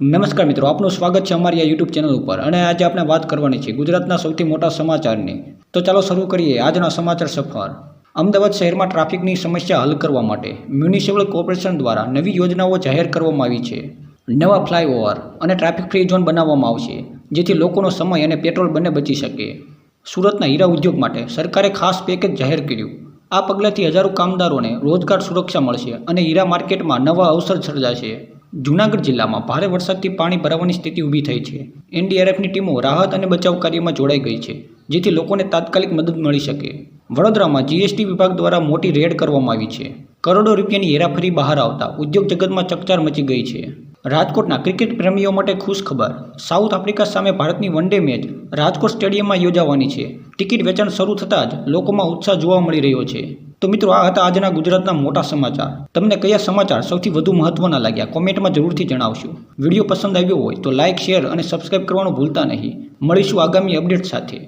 નમસ્કાર મિત્રો, આપનું સ્વાગત છે અમારી આ યુટ્યુબ ચેનલ ઉપર અને આજે આપણે વાત કરવાની છે ગુજરાતના સૌથી મોટા સમાચારની. તો ચાલો શરૂ કરીએ આજના સમાચાર સફર. અમદાવાદ શહેરમાં ટ્રાફિકની સમસ્યા હલ કરવા માટે મ્યુનિસિપલ કોર્પોરેશન દ્વારા નવી યોજનાઓ જાહેર કરવામાં આવી છે. નવા ફ્લાયઓવર અને ટ્રાફિક ફ્રી ઝોન બનાવવામાં આવશે, જેથી લોકોનો સમય અને પેટ્રોલ બંને બચી શકે. સુરતના હીરા ઉદ્યોગ માટે સરકારે ખાસ પેકેજ જાહેર કર્યું. આ પગલાંથી હજારો કામદારોને રોજગાર સુરક્ષા મળશે અને હીરા માર્કેટમાં નવા અવસર સર્જાશે. જૂનાગઢ જિલ્લામાં ભારે વરસાદથી પાણી ભરાવાની સ્થિતિ ઊભી થઈ છે. એનડીઆરએફની ટીમો રાહત અને બચાવ કાર્યમાં જોડાઈ ગઈ છે, જેથી લોકોને તાત્કાલિક મદદ મળી શકે. વડોદરામાં જીએસટી વિભાગ દ્વારા મોટી રેડ કરવામાં આવી છે. કરોડો રૂપિયાની હેરાફેરી બહાર આવતા ઉદ્યોગ જગતમાં ચકચાર મચી ગઈ છે. રાજકોટના ક્રિકેટ પ્રેમીઓ માટે ખુશ ખબર, સાઉથ આફ્રિકા સામે ભારતની વન ડે મેચ રાજકોટ સ્ટેડિયમમાં યોજાવાની છે. ટિકિટ વેચાણ શરૂ થતાં જ લોકોમાં ઉત્સાહ જોવા મળી રહ્યો છે. તો મિત્રો આ હતા આજના ગુજરાતના મોટા સમાચાર. તમને કયા સમાચાર સૌથી વધુ મહત્વના લાગ્યા? કોમેન્ટમાં જરૂરથી જણાવશો. વીડિયો પસંદ આવ્યો હોય તો લાઇક શેર અને સબસ્ક્રાઇબ કરવાનું ભૂલતા નહીં. મળીશું આગામી અપડેટ સાથે.